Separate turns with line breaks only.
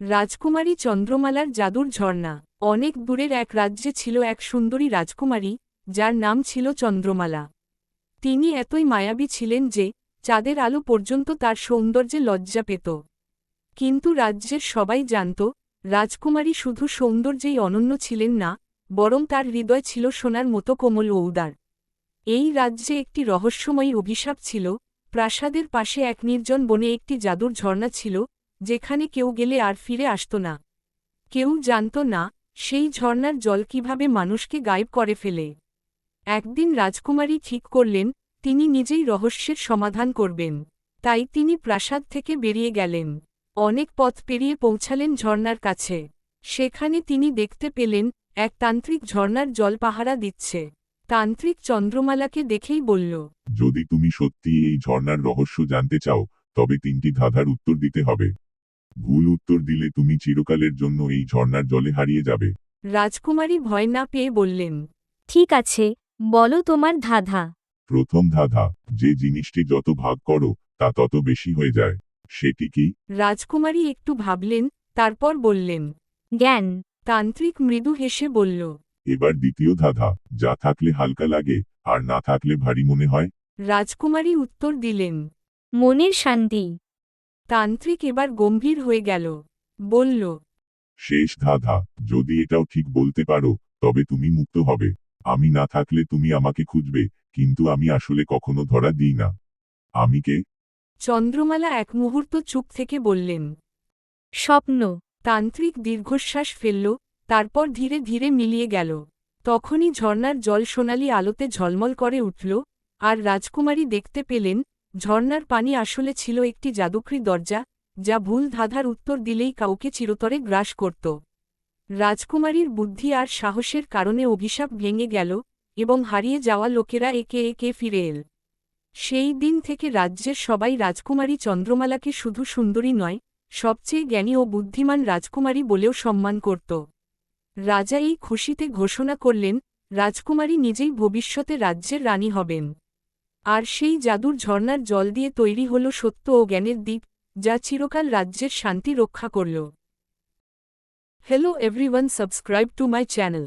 রাজকুমারী চন্দ্রমালার জাদুর ঝর্ণা। অনেক দূরের এক রাজ্যে ছিল এক সুন্দরী রাজকুমারী, যার নাম ছিল চন্দ্রমালা। তিনি এতই মায়াবী ছিলেন যে, চাঁদের আলো পর্যন্ত তার সৌন্দর্যে লজ্জা পেত। কিন্তু রাজ্যের সবাই জানত, রাজকুমারী শুধু সৌন্দর্যেই অনন্য ছিলেন না, বরং তার হৃদয় ছিল সোনার মতো কোমল ও উদার। এই রাজ্যে একটি রহস্যময়ী অভিশাপ ছিল, প্রাসাদের পাশে এক নির্জন বনে একটি জাদুর ঝর্ণা ছিল যেখানে কেউ গেলে আর ফিরে আসত না। কেউ জানত না, সেই ঝর্ণার জল কীভাবে মানুষকে গায়েব করে ফেলে। একদিন রাজকুমারী ঠিক করলেন, তিনি নিজেই রহস্যের সমাধান করবেন। তাই তিনি প্রাসাদ থেকে বেরিয়ে গেলেন। অনেক পথ পেরিয়ে পৌঁছালেন ঝর্ণার কাছে। সেখানে তিনি দেখতে পেলেন, এক তান্ত্রিক ঝর্ণার জল পাহারা দিচ্ছে। তান্ত্রিক চন্দ্রমালাকে দেখেই বলল,
যদি তুমি সত্যি এই ঝর্ণার রহস্য জানতে চাও, তবে তিনটি ধাঁধার উত্তর দিতে হবে। ভুল উত্তর দিলে তুমি চিরকালের জন্য এই ঝর্ণার জলে হারিয়ে যাবে।
রাজকুমারী ভয় না পেয়ে বললেন
ঠিক আছে বলো তোমার ধাঁধা।
প্রথম ধাঁধা যে জিনিসটি যত ভাগ করো তা তত বেশি হয়ে যায়। সেটি কি?
রাজকুমারী একটু ভাবলেন তারপর বললেন
জ্ঞান।
তান্ত্রিক মৃদু হেসে বলল
এবার দ্বিতীয় ধাঁধা যা থাকলে হালকা লাগে আর না থাকলে ভারী মনে হয়?
রাজকুমারী উত্তর দিলেন
মনের শান্তি।
তান্ত্রিক এবার গম্ভীর হয়ে গেল। বলল
শেষ ধাঁধা যদি এটাও ঠিক বলতে পারো তবে তুমি মুক্ত হবে। আমি না থাকলে তুমি আমাকে খুঁজবে কিন্তু আমি আসলে কখনো ধরা দিই না। আমি কে?
চন্দ্রমালা এক মুহূর্ত চুপ থেকে বললেন
স্বপ্ন।
তান্ত্রিক দীর্ঘশ্বাস ফেলল তারপর ধীরে ধীরে মিলিয়ে গেল। তখনই ঝর্ণার জল সোনালি আলোতে ঝলমল করে উঠল আর রাজকুমারী দেখতে পেলেন ঝর্ণার পানি আসলে ছিল একটি জাদুকরি দরজা, যা ভুল ধাঁধার উত্তর দিলেই কাউকে চিরতরে গ্রাস করত। রাজকুমারীর বুদ্ধি আর সাহসের কারণে অভিশাপ ভেঙে গেল এবং হারিয়ে যাওয়া লোকেরা একে একে ফিরে এল। সেই দিন থেকে রাজ্যের সবাই রাজকুমারী চন্দ্রমালাকে শুধু সুন্দরী নয়, সবচেয়ে জ্ঞানী ও বুদ্ধিমান রাজকুমারী বলেও সম্মান করত। রাজা এই খুশিতে ঘোষণা করলেন, রাজকুমারী নিজেই ভবিষ্যতে রাজ্যের রানী হবেন। আর সেই জাদুর ঝর্ণার জল দিয়ে তৈরি হল সত্য ও জ্ঞানের দ্বীপ, যা চিরকাল রাজ্যের শান্তি রক্ষা করল। Hello everyone subscribe to my channel